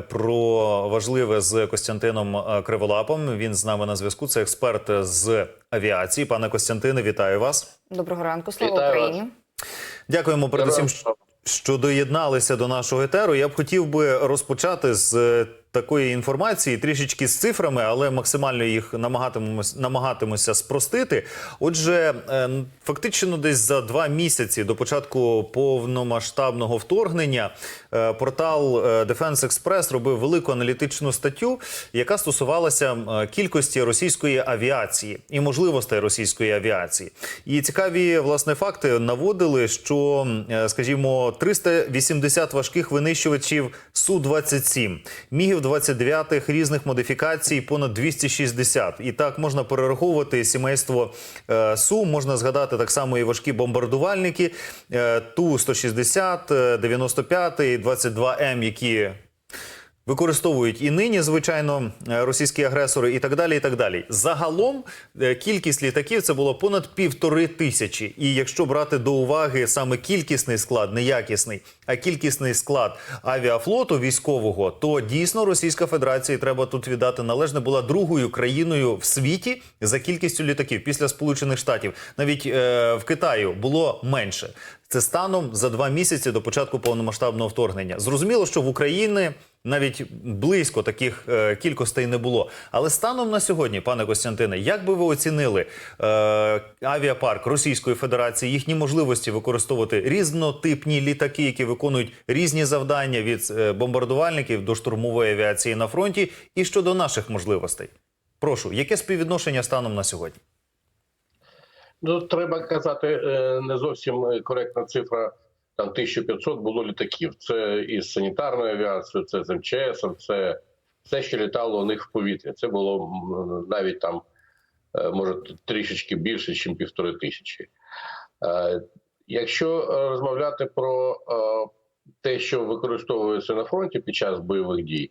Про важливе з Костянтином е, Криволапом. Він з нами на зв'язку. Це експерт з авіації. Пане Костянтине, вітаю вас. Доброго ранку, слава Вітаю Україні. Дякуємо передусім, що доєдналися до нашого етеру. Я б хотів би розпочати з е, такої інформації, трішечки з цифрами, але максимально їх намагатимемось, намагатимося спростити. Отже, е, фактично, десь за два місяці до початку повномасштабного вторгнення е, портал е, Defense Express робив велику аналітичну статтю, яка стосувалася кількості російської авіації і можливостей російської авіації. І цікаві власне факти наводили, що, скажімо, 380 важких винищувачів су 27 мігів 29 різних модифікацій, понад 260. І так можна перераховувати сімейство е, су. Можна згадати так само і важкі бомбардувальники е, ту 160 е, 95 22 м які Використовують і нині, звичайно, е, російські агресори, і так далі. І так далі. Загалом е, кількість літаків це було понад півтори тисячі. І якщо брати до уваги саме кількісний склад, не якісний, а кількісний склад авіафлоту військового, то дійсно Російська Федерація треба тут віддати належне була другою країною в світі за кількістю літаків після Сполучених Штатів. Навіть е, в Китаю було менше. Це станом за два місяці до початку повномасштабного вторгнення. Зрозуміло, що в Україні навіть близько таких е, кількостей не було. Але станом на сьогодні, пане Костянтине, як би ви оцінили е, авіапарк Російської Федерації, їхні можливості використовувати різнотипні літаки, які виконують різні завдання від е, бомбардувальників до штурмової авіації на фронті, і щодо наших можливостей? Прошу, яке співвідношення станом на сьогодні? Ну, треба казати, е, не зовсім е, коректна цифра. Там 1500 було літаків. Це із санітарною авіацією, це з МЧС, це все, що літало у них в повітрі. Це було навіть там, е, може, трішечки більше, ніж півтори тисячі. Якщо розмовляти про те, що використовується на фронті під час бойових дій,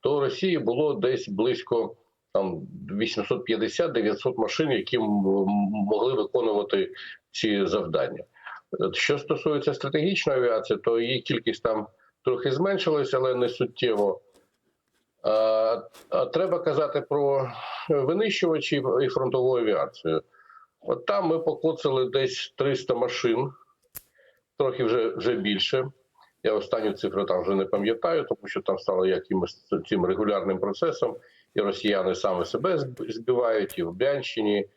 то у Росії було десь близько там 850-900 машин, які могли виконувати ці завдання. Е, Що стосується стратегічної авіації, то її кількість там трохи зменшилася, але не суттєво. А, а треба казати про винищувачі і фронтову авіацію. От там ми покоцали десь 300 машин, трохи вже, вже більше. Я останню цифру там вже не пам'ятаю, тому що там стало якимось цим регулярним процесом, і росіяни саме себе збивають і в Брянщині,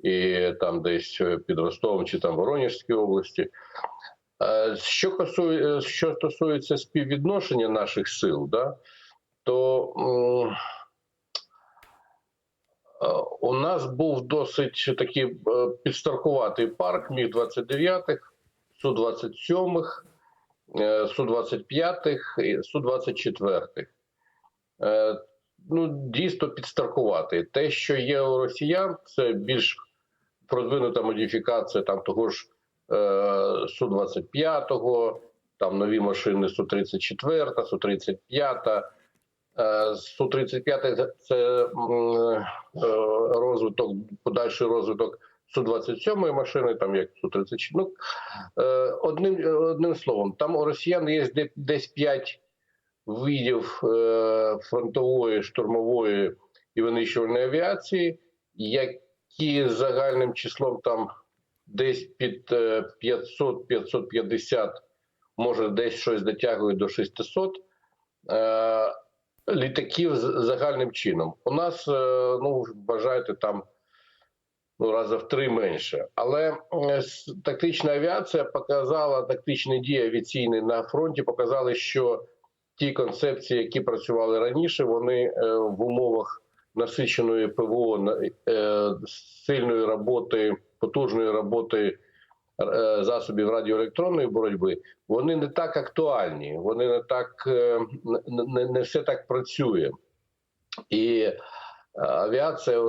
і там десь е, під Ростовом чи там Воронежській області. Е, Що косує, що стосується співвідношення наших сил, да, то е, у нас був досить такий е, підстаркуватий парк міг 29 су 27 су 25 і су 24 Е, Ну, дійсно підстаркувати. Те, що є у росіян, це більш продвинута модифікація там того ж е, Су-25, там нові машини Су-34, Су-35. Е, Су-35 це м, е, розвиток, подальший розвиток Су-27 машини, там як Су-34. Ну, е, одним, одним словом, там у росіян є десь 5 видів е, фронтової, штурмової і винищувальної авіації, які загальним числом там десь під е, 500-550, може десь щось дотягують до 600 е, літаків загальним чином. У нас, е, ну, вважайте, там ну, раза в три менше. Але е, тактична авіація показала, тактичні дії авіаційні на фронті показали, що ті концепції, які працювали раніше, вони е, в умовах насиченої ПВО, е, сильної роботи, потужної роботи е, засобів радіоелектронної боротьби, вони не так актуальні, вони не так не, не- все так працює. І авіація,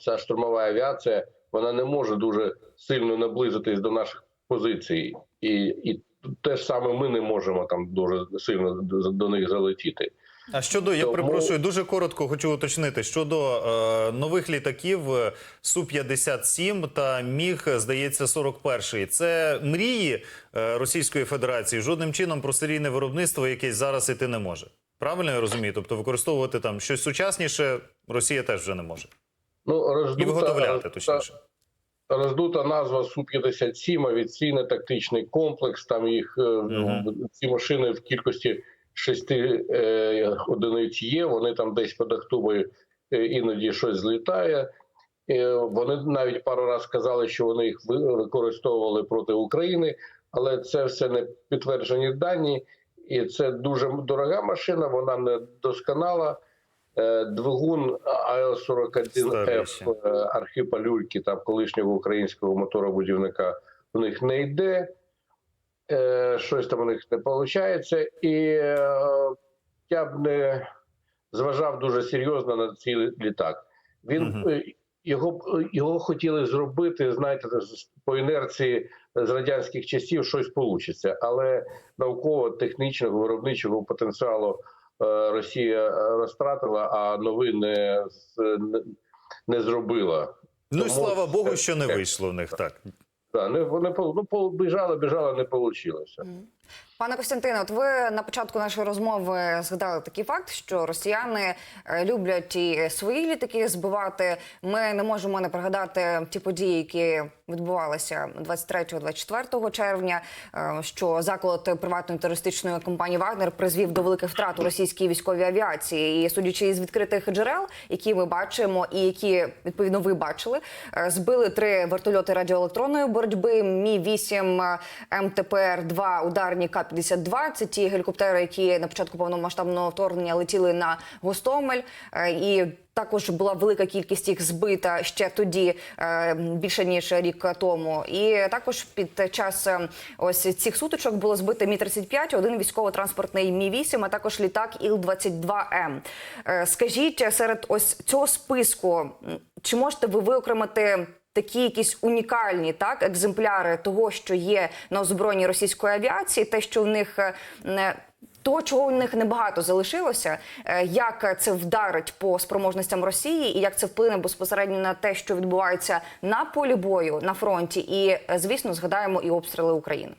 ця штурмова авіація, вона не може дуже сильно наблизитись до наших позицій, і, і те ж саме ми не можемо там дуже сильно до, них залетіти. А щодо, я Тому- перепрошую, дуже коротко хочу уточнити щодо е, нових літаків е, Су-57 та Міг, здається, 41 Це мрії е, Російської Федерації. Жодним чином про серійне виробництво якесь зараз іти не може. Правильно я розумію? Тобто використовувати там щось сучасніше Росія теж вже не може. Ну, І виготовляти, роздута, точніше. Роздута назва Су-57, авіаційно-тактичний комплекс. Там їх е, ці машини в кількості шести е, одиниць є. Вони там десь під Ахтубою е, іноді щось злітає. Е, Вони навіть пару разів сказали, що вони їх використовували проти України, але це все не підтверджені дані, і це дуже дорога машина. Вона не досконала. Е, Двигун АЛ-41Ф Старище. е, Архипа Люльки, там колишнього українського моторобудівника, у них не йде. Е, Щось там у них не виходить. І я б не зважав дуже серйозно на цей літак. Він е, його його хотіли зробити, знаєте, по інерції з радянських часів щось вийде, але науково-технічного виробничого потенціалу Росія е, розтратила, а новини не, зробила. Ну і Тому слава Богу, що не вийшло в них так. Да, не, вони ну, біжали, біжали, не вийшло. Пане Костянтине, от ви на початку нашої розмови згадали такий факт, що росіяни е, люблять і свої літаки збивати. Ми не можемо не пригадати ті події, які відбувалися 23-24 червня. е, Що заклад приватної терористичної компанії Вагнер призвів до великих втрат у російській військовій авіації. І судячи із відкритих джерел, які ми бачимо, і які відповідно ви бачили, е, збили три вертольоти радіоелектронної боротьби. Мі 8 МТПР 2 ударні К-52. Це ті гелікоптери, які на початку повномасштабного вторгнення летіли на Гостомель. Е, І також була велика кількість їх збита ще тоді, е, більше ніж рік тому. І також під час е, ось цих сутичок було збито Мі 35 один військово-транспортний Мі 8 а також літак Іл-22М. Е, Скажіть серед ось цього списку, чи можете ви виокремити? Такі якісь унікальні так екземпляри того, що є на озброєнні російської авіації, те, що в них е, не того, чого у них небагато залишилося, е, як це вдарить по спроможностям Росії, і як це вплине безпосередньо на те, що відбувається на полі бою на фронті, і е, звісно, згадаємо і обстріли України.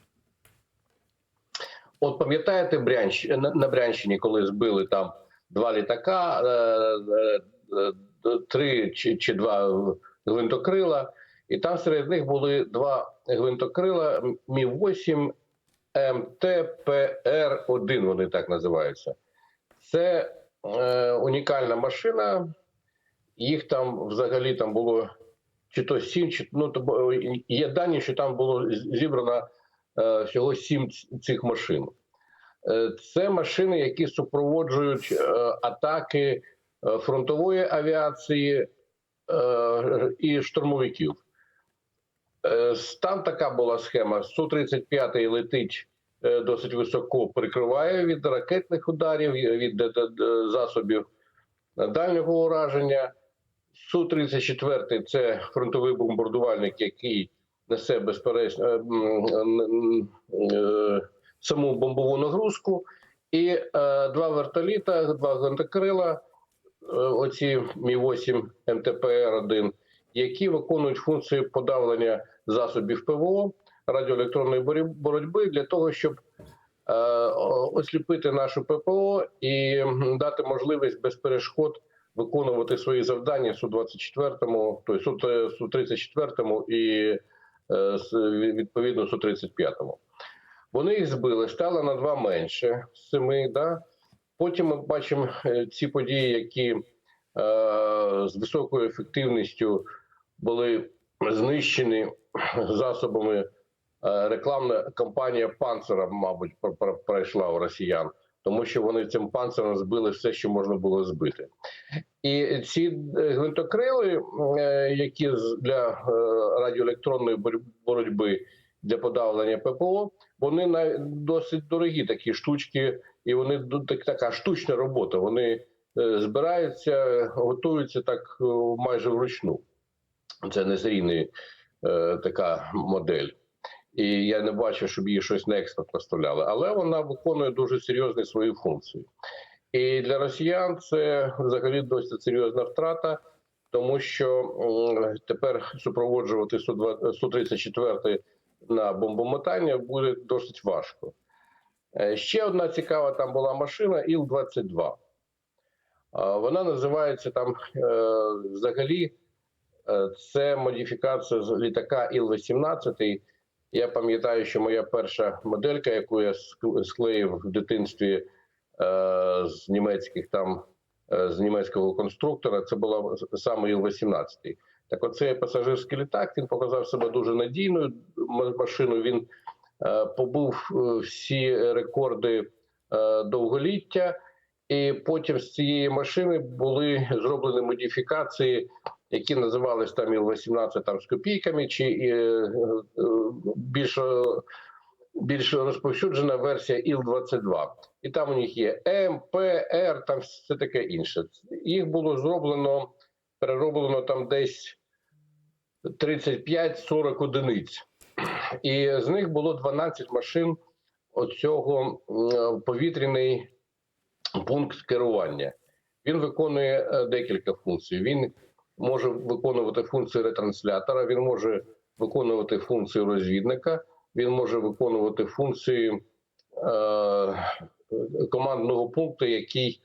От пам'ятаєте Брянщ... на, Брянщині, коли збили там два літака, три чи два гвинтокрила, і там серед них були два гвинтокрила Мі 8 МТПР 1 вони так називаються. Це е, унікальна машина. Їх там взагалі там було чи то сім, чи ну то є дані, що там було зібрано е, всього сім цих машин. Е, Це машини, які супроводжують е, атаки е, фронтової авіації і штурмовиків. Е, Там така була схема: Су-35 летить е, досить високо, прикриває від ракетних ударів, від е, е, засобів дальнього ураження. Су-34 це фронтовий бомбардувальник, який несе безперечно е, е, саму бомбову нагрузку, і е, два вертоліта, два гвинтокрила, е, оці Мі-8 МТПР-1, які виконують функцію подавлення засобів ПВО радіоелектронної боротьби для того, щоб е, осліпити нашу ППО і дати можливість без перешкод виконувати свої завдання Су-24, то Су- Су-34 і е, відповідно Су-35. Вони їх збили, стало на два менше з семи. Да? Потім ми бачимо е, ці події, які е, з високою ефективністю були знищені засобами. Е, Рекламна кампанія панцера, мабуть, пр- пр- пройшла у росіян, тому що вони цим панцером збили все, що можна було збити. І ці е, гвинтокрили, які для радіоелектронної боротьби для подавлення ППО, вони досить дорогі такі штучки, і вони так- така штучна робота. Вони е, збираються, готуються так е, майже вручну. Це не серійний е, така модель. І я не бачу, щоб її щось на експорт поставляли, але вона виконує дуже серйозні свої функції. І для росіян це взагалі досить серйозна втрата, тому що тепер супроводжувати Су-2 Су-34 на бомбомотання буде досить важко. Е, Ще одна цікава там була машина Іл-22. Вона називається там е, взагалі е, це модифікація з літака Іл-18. Я пам'ятаю, що моя перша моделька, яку я склеїв в дитинстві е, з німецьких там е, з німецького конструктора, це була саме Іл-18. Так, оцей пасажирський літак він показав себе дуже надійною машиною. Він е, побув е, всі рекорди е, довголіття, і потім з цієї машини були зроблені модифікації, які називались там Іл-18 там з копійками, чи е, е, більш, е, більш розповсюджена версія Іл-22. І там у них є М, П, Р, там все таке інше. Їх було зроблено, перероблено там десь 35-40 одиниць. І з них було 12 машин оцього повітряний пункт керування. Він виконує е, декілька функцій. Він може виконувати функції ретранслятора, він може виконувати функції розвідника, він може виконувати функції е, командного пункту, який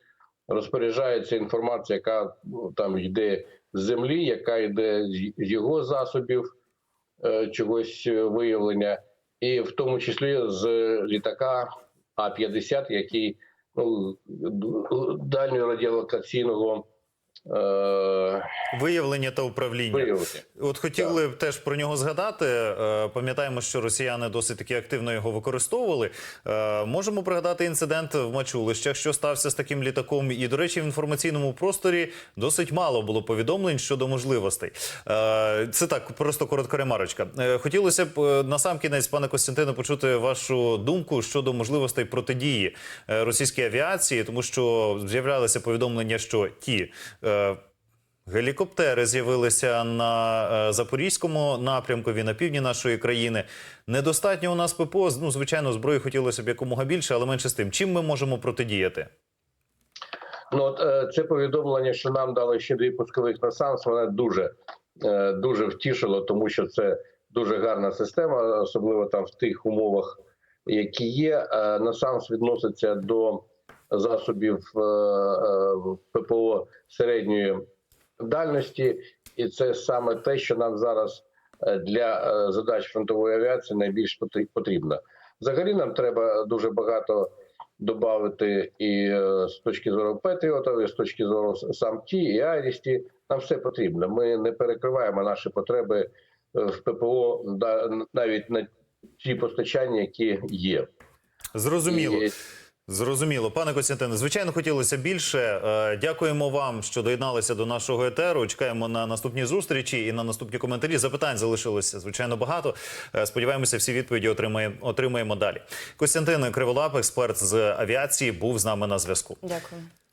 розпоряджається інформація, яка там йде з землі, яка йде з його засобів е, чогось е, виявлення, і в тому числі з літака А-50, який ну, дальньо радіолокаційного е, Виявлення та управління. виявлення. От хотіли б теж про нього згадати. Е, Пам'ятаємо, що росіяни досить таки активно його використовували. Е, Можемо пригадати інцидент в Мачулищах, що стався з таким літаком. І, до речі, в інформаційному просторі досить мало було повідомлень щодо можливостей. Е, Це так, просто коротка ремарочка. Е, Хотілося б е, на сам кінець, пане Костянтине, почути вашу думку щодо можливостей протидії е, російській авіації, тому що з'являлися повідомлення, що ті. Гелікоптери з'явилися на е, запорізькому напрямку, і на півдні нашої країни. Недостатньо у нас ППО. Ну, звичайно, зброї хотілося б якомога більше, але менше з тим. Чим ми можемо протидіяти? Ну, е, це повідомлення, що нам дали ще дві пускових на САМС, мене дуже, е, дуже втішило, тому що це дуже гарна система, особливо там в тих умовах, які є. Е, На САМС відноситься до засобів е, е, ППО середньої дальності, і це саме те, що нам зараз е, для задач фронтової авіації найбільш потр- потрібно. Взагалі нам треба дуже багато додати і з точки зору Петріотів, і з точки зору САМТі, і Айрісті. Нам все потрібно. Ми не перекриваємо наші потреби в ППО навіть на ті постачання, які є. Зрозуміло. І- Зрозуміло, пане Костянтине, звичайно, хотілося більше. Е, Дякуємо вам, що доєдналися до нашого етеру. Чекаємо на наступні зустрічі і на наступні коментарі. Запитань залишилося звичайно багато. Е, Сподіваємося, всі відповіді отримаємо, отримаємо далі. Костянтин Криволап, експерт з авіації, був з нами на зв'язку. Дякую.